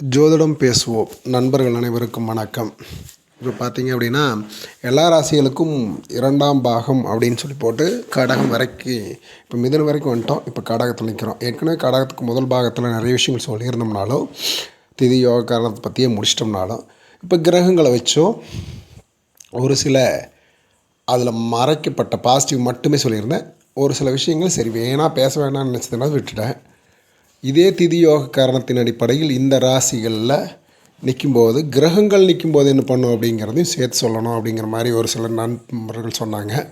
ஜோதிடம் பேசுவோம். நண்பர்கள் அனைவருக்கும் வணக்கம். இப்போ பார்த்தீங்க அப்படின்னா எல்லா ராசிகளுக்கும் இரண்டாம் பாகம் அப்படின்னு சொல்லி போட்டு கடகம் வரைக்கும் இப்போ மிதன் வரைக்கும் வந்துட்டோம். இப்போ கடகத்தில் நிற்கிறோம் ஏற்கனவே கடகத்துக்கு முதல் பாகத்தில் நிறைய விஷயங்கள் சொல்லியிருந்தோம்னாலும் திதி யோக காரணத்தை பற்றியே முடிச்சிட்டோம்னாலும் இப்போ கிரகங்களை வச்சோ ஒரு சில அதில் மறைக்கப்பட்ட பாசிட்டிவ் மட்டுமே சொல்லியிருந்தேன். ஒரு சில விஷயங்கள் சரி வேணாம் பேச வேணாம்னு நினச்சதுனால விட்டுட்டேன். இதே திதி யோக காரணத்தின் அடிப்படையில் இந்த ராசிகளில் நிற்கும்போது கிரகங்கள் நிற்கும்போது என்ன பண்ணும் அப்படிங்கிறதையும் சேர்த்து சொல்லணும் அப்படிங்கிற மாதிரி ஒரு சில நண்பர்கள் சொன்னாங்க.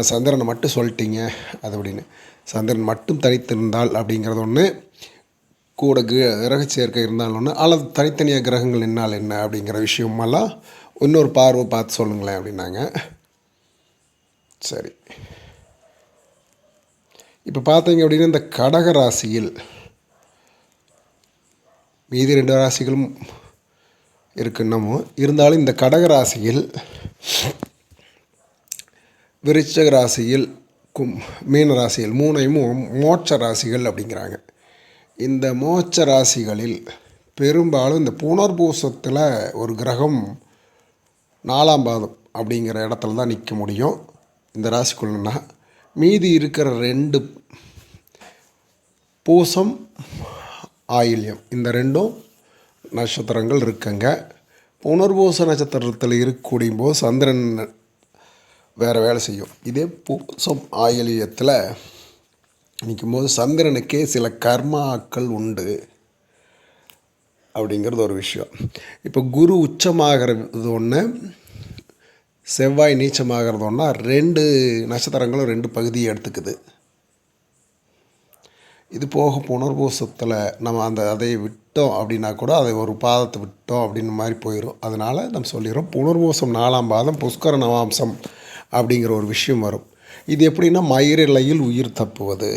சந்திரனை மட்டும் சொல்லிட்டீங்க அது அப்படின்னு. சந்திரன் மட்டும் தனித்திருந்தால் அப்படிங்கிறது ஒன்று கூட கிர- கிரக சேர்க்கை இருந்தால் ஒன்று அல்லது தனித்தனியாக கிரகங்கள் நின்னால் என்ன அப்படிங்கிற விஷயமெல்லாம் இன்னொரு பார்வை பார்த்து சொல்லுங்களேன் அப்படின்னாங்க. சரி. இப்போ பார்த்தீங்க அப்படின்னா இந்த கடக ராசியில் மீதி ரெண்டு ராசிகளும் இருக்கு இன்னமும் இருந்தாலும் இந்த கடக ராசியில் விருச்சக ராசியில் கும் மீன ராசியில் மூணையும் மோட்ச ராசிகள் அப்படிங்கிறாங்க. இந்த மோட்ச ராசிகளில் பெரும்பாலும் இந்த புனர்பூசத்தில் ஒரு கிரகம் நாலாம் பாதம் அப்படிங்கிற இடத்துல தான் நிற்க முடியும். இந்த ராசிக்குள்ளனா மீதி இருக்கிற ரெண்டு பூசம் ஆயில்யம். இந்த ரெண்டும் நட்சத்திரங்கள் இருக்குங்க. புனர்பூச நட்சத்திரத்தில் இருக்கக்கூடிய போது சந்திரன் வேறு வேலை செய்யும். இதே பூசம் ஆயில்யத்தில் நிற்கும்போது சந்திரனுக்கே சில கர்மாக்கள் உண்டு அப்படிங்கிறது ஒரு விஷயம். இப்போ குரு உச்சமாகிறது ஒன்று செவ்வாய் நீச்சமாகிறது ஒன்றா ரெண்டு நட்சத்திரங்களும் ரெண்டு பகுதியை எடுத்துக்குது. இது போக புனர்பூசத்தில் நம்ம அந்த அதை விட்டோம் அப்படின்னா கூட அதை ஒரு பாதத்தை விட்டோம் அப்படின்னு மாதிரி போயிடும் அதனால் நம்ம சொல்லிடுறோம் புனர்பூசம் நாலாம் பாதம் புஷ்கர நவாம்சம் அப்படிங்கிற ஒரு விஷயம் வரும். இது எப்படின்னா மயிரிழையில் உயிர் தப்புவது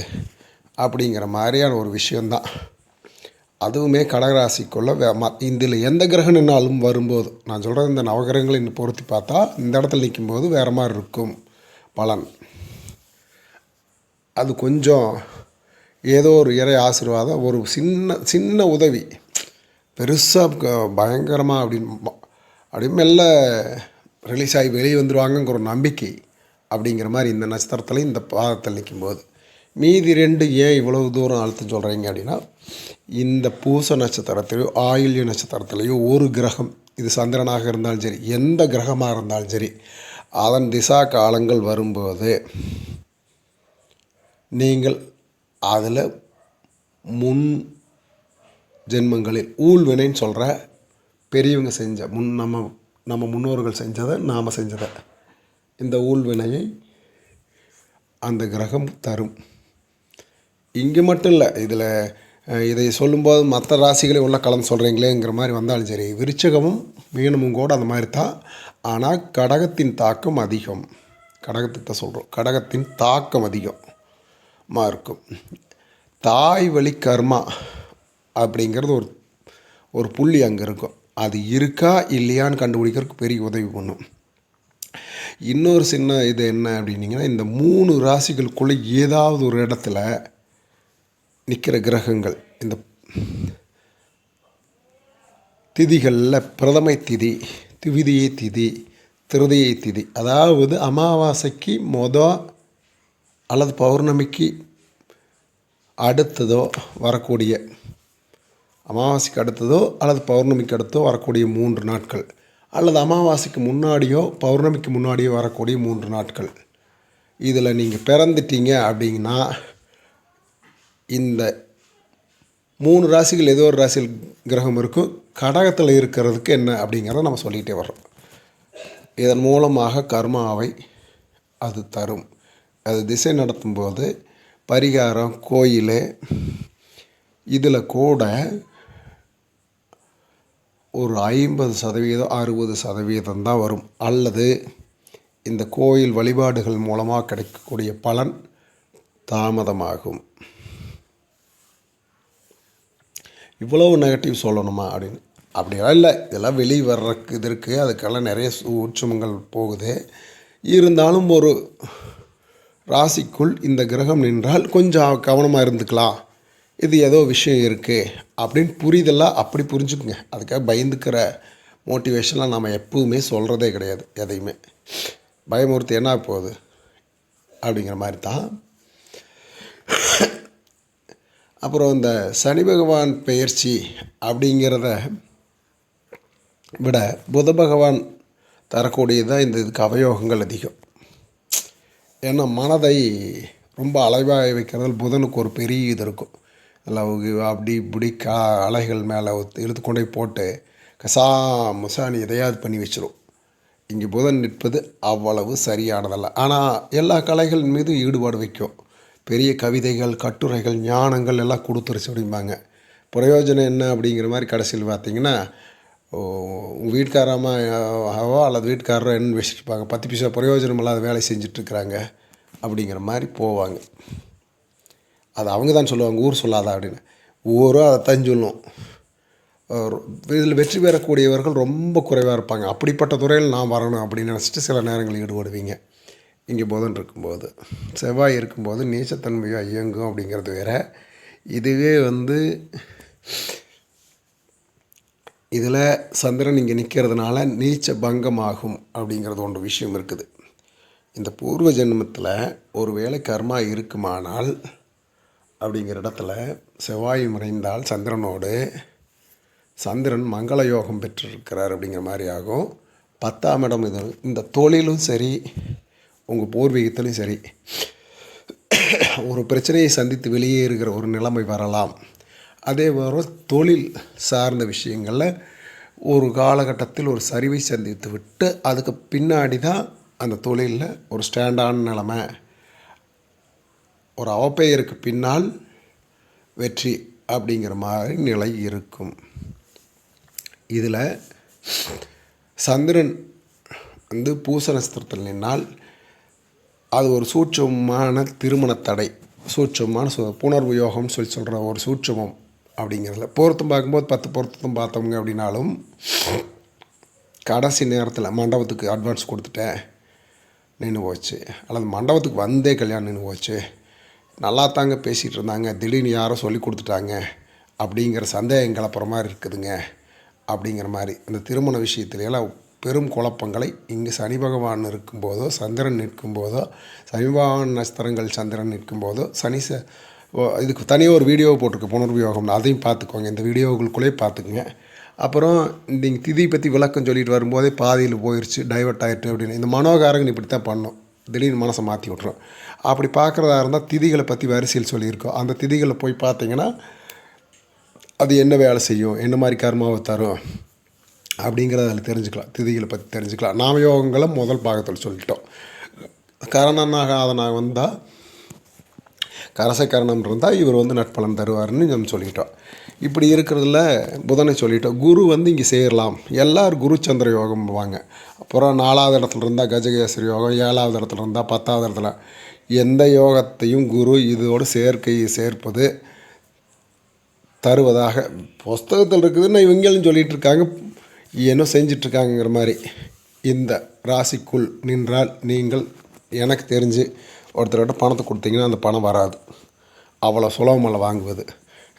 அப்படிங்கிற மாதிரியான ஒரு விஷயந்தான் அதுவுமே கடகராசிக்குள்ளே ம இதில் எந்த கிரகம் நின்னாலும் வரும்போது நான் சொல்கிற இந்த நவகிரகங்களை இன்னும் பொருத்தி பார்த்தா இந்த இடத்துல நிற்கும்போது வேறு மாதிரி இருக்கும் பலன். அது கொஞ்சம் ஏதோ ஒரு இறை ஆசீர்வாதம் ஒரு சின்ன சின்ன உதவி. பெருசாக பயங்கரமாக அப்படின்னு அப்படின்னு மெல்ல ரிலீஸ் ஆகி வெளியே வந்துடுவாங்கங்கிற ஒரு நம்பிக்கை அப்படிங்கிற மாதிரி இந்த நட்சத்திரத்தில் இந்த பாதத்தில் நிற்கும்போது மீதி ரெண்டு ஏன் இவ்வளவு தூரம் அழுத்தம் சொல்கிறீங்க அப்படின்னா இந்த பூச நட்சத்திரத்திலையோ ஆயுள்ய நட்சத்திரத்திலையோ ஒரு கிரகம் இது சந்திரனாக இருந்தாலும் சரி எந்த கிரகமாக இருந்தாலும் சரி அதன் திசா காலங்கள் வரும்போது நீங்கள் அதில் முன் ஜென்மங்களில் ஊழ்வினைன்னு சொல்கிற பெரியவங்க செஞ்ச முன் நம்ம நம்ம முன்னோர்கள் செஞ்சதை நாம் செஞ்சதை. இந்த ஊழ்வினையை அந்த கிரகம் தரும். இங்கே மட்டும் இல்லை இதில் இதை சொல்லும்போது மற்ற ராசிகளை உள்ள கலந்து சொல்கிறீங்களேங்கிற மாதிரி வந்தாலும் சரி விருச்சகமும் மீனமும் கூட அந்த மாதிரி தான். ஆனால் கடகத்தின் தாக்கம் அதிகம். கடகத்தை சொல்கிறோம் கடகத்தின் தாக்கம் அதிகம். மா இருக்கும். தாய் வழி கர்மா அப்படிங்கிறது ஒரு ஒரு புள்ளி அங்கே இருக்கும். அது இருக்கா இல்லையான்னு கண்டுபிடிக்கிறதுக்கு பெரிய உதவி பண்ணும். இன்னொரு சின்ன இது என்ன அப்படின்னீங்கன்னா இந்த மூணு ராசிகளுக்குள்ளே ஏதாவது ஒரு இடத்துல நிற்கிற கிரகங்கள் இந்த திதிகளில் பிரதமை திதி திவிதியை திதி திருதியை திதி அதாவது அமாவாசைக்கு மொத அல்லது பௌர்ணமிக்கு அடுத்ததோ வரக்கூடிய அமாவாசைக்கு அடுத்ததோ அல்லது பௌர்ணமிக்கு அடுத்தோ வரக்கூடிய மூன்று நாட்கள் அல்லது அமாவாசைக்கு முன்னாடியோ பௌர்ணமிக்கு முன்னாடியோ வரக்கூடிய மூன்று நாட்கள். இதில் நீங்கள் பிறந்துட்டீங்க அப்படின்னா இந்த மூணு ராசிகள் ஏதோ ஒரு ராசியில் கிரகம் இருக்கும் கடகத்தில் இருக்கிறதுக்கு என்ன அப்படிங்கிறத நம்ம சொல்லிகிட்டே வர்றோம். இதன் மூலமாக கர்மாவை அது தரும். அது திசை நடத்தும்போது பரிகாரம் கோயில் இதில் கூட ஒரு ஐம்பது சதவீதம் அறுபது சதவீதம் தான் வரும். அல்லது இந்த கோயில் வழிபாடுகள் மூலமாக கிடைக்கக்கூடிய பலன் தாமதமாகும். இவ்வளவு நெகட்டிவ் சொல்லணுமா அப்படின்னு? அப்படியெல்லாம் இல்லை. இதெல்லாம் வெளியே வர்றதுக்கு இது இருக்குது அதுக்கெல்லாம் நிறைய சூட்சுமங்கள் போகுது. இருந்தாலும் ஒரு ராசிக்குள் இந்த கிரகம் நின்றால் கொஞ்சம் கவனமாக இருந்துக்கலாம். இது ஏதோ விஷயம் இருக்குது அப்படின்னு புரிதலாக அப்படி புரிஞ்சுக்குங்க. அதுக்காக பயந்துக்கிற மோட்டிவேஷனாக நம்ம எப்பவுமே சொல்கிறதே கிடையாது எதையுமே. பயமுறுத்தி என்ன போகுது? அப்படிங்கிற மாதிரி தான் அப்புறம் இந்த சனி பகவான் பெயர்ச்சி அப்படிங்கிறத விட புத பகவான் தரக்கூடியதான் இந்த இதுக்கு அவயோகங்கள் அதிகம். ஏன்னா மனதை ரொம்ப அலைவாக வைக்கிறதில் புதனுக்கு ஒரு பெரிய இது இருக்கும். லவ் அப்படி இப்படி கா அலைகள் மேலே இழுத்து கொண்டே போட்டு கசா முசானி எதையாவது பண்ணி வச்சிரும். இங்கே புதன் நிற்பது அவ்வளவு சரியானதல்ல. ஆனால் எல்லா கலைகள் மீது ஈடுபாடு வைக்கும். பெரிய கவிதைகள் கட்டுரைகள் ஞானங்கள் எல்லாம் கொடுத்துருச்சு அப்படிம்பாங்க. பிரயோஜனம் என்ன அப்படிங்கிற மாதிரி கடைசியில் பார்த்தீங்கன்னா உங்கள் வீட்டுக்காரம்மாவோ அல்லது வீட்டுக்காரரோ என்ன வச்சுருப்பாங்க பத்து பைசா பிரயோஜனம் இல்லாத வேலை செஞ்சிட்ருக்குறாங்க அப்படிங்கிற மாதிரி போவாங்க. அது அவங்க தான் சொல்லுவாங்க ஊர் சொல்லாதா அப்படின்னு. ஊரும் தான் சொல்லும். இதில் வெற்றி பெறக்கூடியவர்கள் ரொம்ப குறைவாக இருப்பாங்க. அப்படிப்பட்ட துறையில் நான் வரணும் அப்படின்னு நினச்சிட்டு சில நேரங்களில் ஈடுபடுவீங்க. இங்கே புதன் இருக்கும்போது. செவ்வாய் இருக்கும்போது நீச்சத்தன்மையாக இயங்கும் அப்படிங்கிறது வேற. இதுவே வந்து இதில் சந்திரன் இங்கே நிற்கிறதுனால நீச்ச பங்கமாகும் அப்படிங்கிறது ஒன்று விஷயம் இருக்குது. இந்த பூர்வ ஜென்மத்தில் ஒரு வேளை கர்மா இருக்குமானால் அப்படிங்கிற இடத்துல செவ்வாய் மறைந்தால் சந்திரனோடு சந்திரன் மங்கள யோகம் பெற்றிருக்கிறார் அப்படிங்கிற மாதிரி ஆகும். பத்தாம் இடம் இது இந்த தொழிலும் சரி உங்கள் பூர்வீகத்திலையும் சரி ஒரு பிரச்சனையை சந்தித்து வெளியே இருக்கிற ஒரு நிலைமை வரலாம். அதே போல் தொழில் சார்ந்த விஷயங்களில் ஒரு காலகட்டத்தில் ஒரு சரிவை சந்தித்து விட்டு அதுக்கு பின்னாடி தான் அந்த தொழிலில் ஒரு ஸ்டாண்டான நிலமை ஒரு அவப்பெயருக்கு பின்னால் வெற்றி அப்படிங்கிற மாதிரி நிலை இருக்கும். இதில் சந்திரன் வந்து பூச நட்சத்திரத்தில் நின்னால் அது ஒரு சூட்சமான திருமண தடை சூட்சமான சு புணர்வு யோகம்னு சொல்லி சொல்கிற ஒரு சூட்சமம். அப்படிங்கிறதுல. பொருத்தம் பார்க்கும்போது பத்து பொருத்தம் பார்த்தவங்க அப்படின்னாலும் கடைசி நேரத்தில் மண்டபத்துக்கு அட்வான்ஸ் கொடுத்துட்டேன் நின்று போச்சு. அல்லது மண்டபத்துக்கு வந்தே கல்யாணம் நின்று போச்சு. நல்லா தாங்க பேசிகிட்டு இருந்தாங்க. திடீர்னு யாரோ சொல்லி கொடுத்துட்டாங்க. அப்படிங்கிற சந்தேகம் கிளப்புற மாதிரி இருக்குதுங்க. அப்படிங்கிற மாதிரி. இந்த திருமண விஷயத்துலையெல்லாம் பெரும் குழப்பங்களை இங்கே சனி பகவான் இருக்கும்போதோ சந்திரன் நிற்கும்போதோ சனி பகவான் நட்சத்திரங்கள் சந்திரன் நிற்கும்போதோ சனி ச இதுக்கு தனியாக ஒரு வீடியோ போட்டிருக்கு புனர்வியோகம்னு அதையும் பார்த்துக்கோங்க. இந்த வீடியோவுக்குள்ளே பார்த்துக்குங்க. அப்புறம் நீங்கள் திதி பற்றி விளக்கம் சொல்லிட்டு வரும்போதே பாதியில் போயிடுச்சு டைவெர்ட் ஆகிட்டு அப்படின்னு. இந்த மனோகாரங்கன் இப்படி தான் பண்ணும். திடீர்னு மனசை மாற்றி விட்ரும் அப்படி பார்க்குறதா இருந்தால் திதிகளை பற்றி வரிசையில் சொல்லியிருக்கோம். அந்த திதிகளை போய் பார்த்தீங்கன்னா அது என்ன வேலை செய்யும் என்ன மாதிரி கர்மாவை தரும் அப்படிங்கிறத அதில் தெரிஞ்சுக்கலாம். திதிகளை பற்றி தெரிஞ்சுக்கலாம். நாம யோகங்களை முதல் பாகத்தில் சொல்லிட்டோம். கரணனாக அதனாக வந்தால் கரசக்கரணம் இருந்தால் இவர் வந்து நட்பலன் தருவார்னு நம்ம சொல்லிட்டோம். இப்படி இருக்கிறதுல புதனை சொல்லிட்டோம். குரு வந்து இங்கே சேரலாம். எல்லோரும் குரு சந்திர யோகம் வாங்க. அப்புறம் நாலாவது இடத்துல இருந்தால் கஜகேசரி யோகம் ஏழாவது இடத்துல இருந்தால் பத்தாவது இடத்துல. எந்த யோகத்தையும் குரு இதோடு சேர்க்கை சேர்ப்பது தருவதாக புஸ்தகத்தில் இருக்குதுன்னு இவங்களும் சொல்லிகிட்டு இருக்காங்க. ஏனோ செஞ்சிட்ருக்காங்கிற மாதிரி. இந்த ராசிக்குள் நின்றால் நீங்கள் எனக்கு தெரிஞ்சு ஒருத்தர்கிட்ட பணத்தை கொடுத்தீங்கன்னா அந்த பணம் வராது. அவ்வளோ சுலபமல்ல வாங்குவது.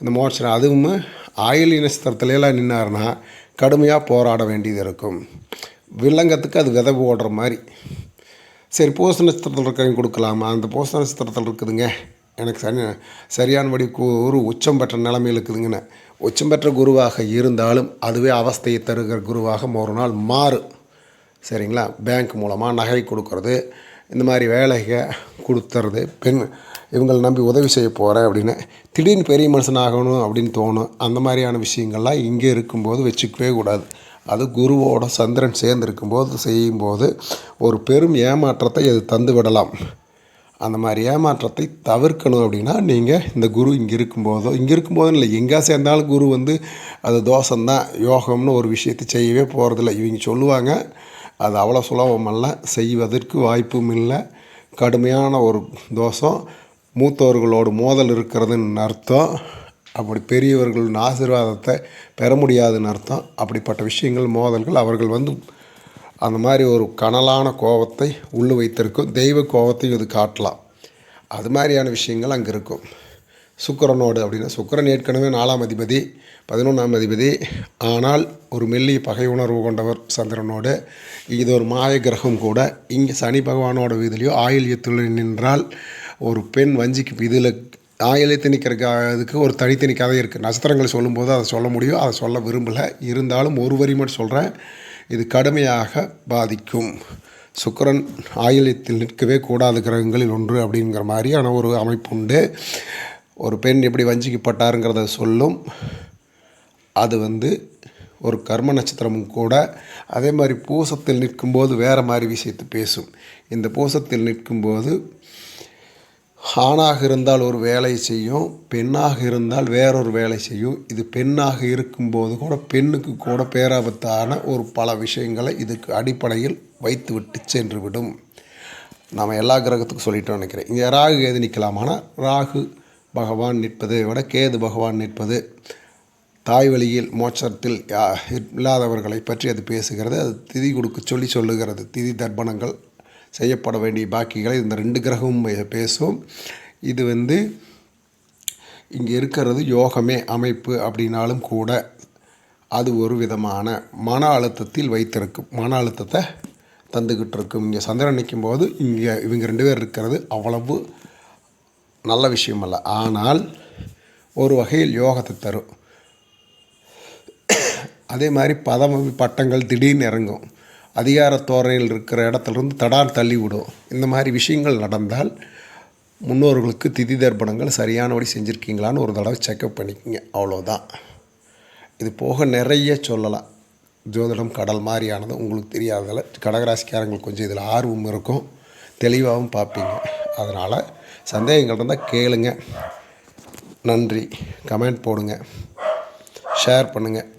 இந்த மோட்சம் அதுவும் ஆயுள் நட்சத்திரத்துலலாம் நின்னாருன்னா கடுமையாக போராட வேண்டியது இருக்கும். வில்லங்கத்துக்கு அது விதை ஓடுற மாதிரி. சரி பூச நட்சத்திரத்தில் இருக்கிறவங்க கொடுக்கலாமா? அந்த பூச நட்சத்திரத்தில் இருக்குதுங்க. எனக்கு சரி சரியானபடி குரு உச்சம் பெற்ற நிலைமையில் இருக்குதுங்கன்னு. உச்சம் பெற்ற குருவாக இருந்தாலும் அதுவே அவஸ்தையை தருகிற குருவாக ஒரு நாள் மாறும். சரிங்களா? பேங்க் மூலமாக நகை கொடுக்கறது இந்த மாதிரி வேலையை கொடுத்துறது பெண் இவங்களை நம்பி உதவி செய்ய போகிறேன் அப்படின்னு திடீர்னு பெரிய மனுஷன் ஆகணும் அப்படின்னு தோணும். அந்த மாதிரியான விஷயங்கள்லாம் இங்கே இருக்கும்போது வச்சுக்கவே கூடாது. அது குருவோட சந்திரன் சேர்ந்து இருக்கும்போது செய்யும்போது ஒரு பெரும் ஏமாற்றத்தை அது தந்து விடலாம். அந்த மாதிரி ஏமாற்றத்தை தவிர்க்கணும் அப்படின்னா நீங்கள் இந்த குரு இங்கே இருக்கும்போதோ இங்கே இருக்கும்போதும் இல்லை. எங்கே சேர்ந்தாலும் குரு வந்து அது தோஷம்தான். யோகம்னு ஒரு விஷயத்தை செய்யவே போகிறதில்ல இவங்க சொல்லுவாங்க அது அவ்வளோ சுலபமல்ல செய்வதற்கு வாய்ப்பும் இல்லை. கடுமையான ஒரு தோஷம். மூத்தவர்களோடு மோதல் இருக்கிறதுன்னு அர்த்தம். அப்படி பெரியவர்களின் ஆசீர்வாதத்தை பெற முடியாதுன்னு அர்த்தம். அப்படிப்பட்ட விஷயங்கள் மோதல்கள் அவர்கள் வந்து அந்த மாதிரி ஒரு கனலான கோபத்தை உள்ளு வைத்திருக்கும். தெய்வ கோபத்தையும் இது காட்டலாம். அது மாதிரியான விஷயங்கள் அங்கே இருக்கும். சுக்கரனோடு அப்படின்னா சுக்கரன் ஏற்கனவே நாலாம் அதிபதி. பதினொன்றாம் அதிபதி. ஆனால் ஒரு மெல்லிய பகை உணர்வு கொண்டவர் சந்திரனோடு இது ஒரு மாய கிரகம் கூட. இங்கே சனி பகவானோட வீதிலையோ ஆயில்யத்தில் நின்றால் ஒரு பெண் வஞ்சிக்கு இதில் ஆயிலத்தை நிற்கிறதுக்கு ஒரு தனித்தனி கதை இருக்குது நட்சத்திரங்கள் சொல்லும்போது அதை சொல்ல முடியும் அதை சொல்ல விரும்பலை. இருந்தாலும் ஒரு வரி மட்டும் சொல்கிறேன் இது கடுமையாக பாதிக்கும். சுக்கிரன் ஆயிலத்தில் நிற்கவே கூடாத கிரகங்களில் ஒன்று அப்படிங்கிற மாதிரியான ஒரு அமைப்பு உண்டு. ஒரு பெண் எப்படி வஞ்சிக்கப்பட்டாருங்கிறத சொல்லும். அது வந்து ஒரு கர்ம நட்சத்திரமும் கூட அதே மாதிரி பூசத்தில் நிற்கும்போது வேறு மாதிரி விஷயத்தை பேசும். இந்த பூசத்தில் நிற்கும்போது ஆணாக இருந்தால் ஒரு வேலை செய்யும் பெண்ணாக இருந்தால் வேறொரு வேலை செய்யும். இது பெண்ணாக இருக்கும்போது கூட பெண்ணுக்கு கூட பேராபத்தான ஒரு பல விஷயங்களை இதுக்கு அடிப்படையில் வைத்து விட்டு சென்று விடும். நாம் எல்லா கிரகத்துக்கும் சொல்லிட்டோம் நினைக்கிறேன். இங்கே ராகு எது நிற்கலாமானா ராகு பகவான் நிற்பதை விட கேது பகவான் நிற்பது. தாய் வழியில் மோட்சத்தில் யா இல்லாதவர்களை பற்றி அது பேசுகிறது. அது திதி கொடுக்க சொல்லி சொல்லுகிறது. திதி தர்ப்பணங்கள் செய்யப்பட வேண்டிய பாக்கிகளை இந்த ரெண்டு கிரகமும் பேசும். இது வந்து இங்கே இருக்கிறது யோகமே அமைப்பு அப்படின்னாலும் கூட அது ஒரு விதமான மன அழுத்தத்தில் வைத்திருக்கும் மன அழுத்தத்தை தந்துக்கிட்டு இருக்கும் இங்கே சந்திரன் நிற்கும்போது இங்கே இவங்க ரெண்டு பேர் இருக்கிறது அவ்வளவு நல்ல விஷயம் அல்ல ஆனால் ஒரு வகையில் யோகத்தை தரும். அதே மாதிரி பதவி பட்டங்கள் திடீர்னு இறங்கும். அதிகார தோரணையில் இருக்கிற இடத்துலேருந்து தடார் தள்ளி விடும் இந்த மாதிரி விஷயங்கள் நடந்தால் முன்னோர்களுக்கு திதி தர்ப்பணங்கள் சரியானபடி செஞ்சுருக்கீங்களான்னு ஒரு தடவை செக்கப் பண்ணிக்கோங்க. அவ்வளோதான் இது போக நிறைய சொல்லலாம். ஜோதிடம் கடல் மாதிரியானது உங்களுக்கு தெரியாததால் கடகராசிக்காரங்களுக்கு கொஞ்சம் இதில் ஆர்வம் இருக்கும். தெளிவாகவும் பார்ப்பீங்க. அதனால் சந்தேகங்கள் இருந்தால் கேளுங்க. நன்றி. கமெண்ட் போடுங்க. ஷேர் பண்ணுங்கள்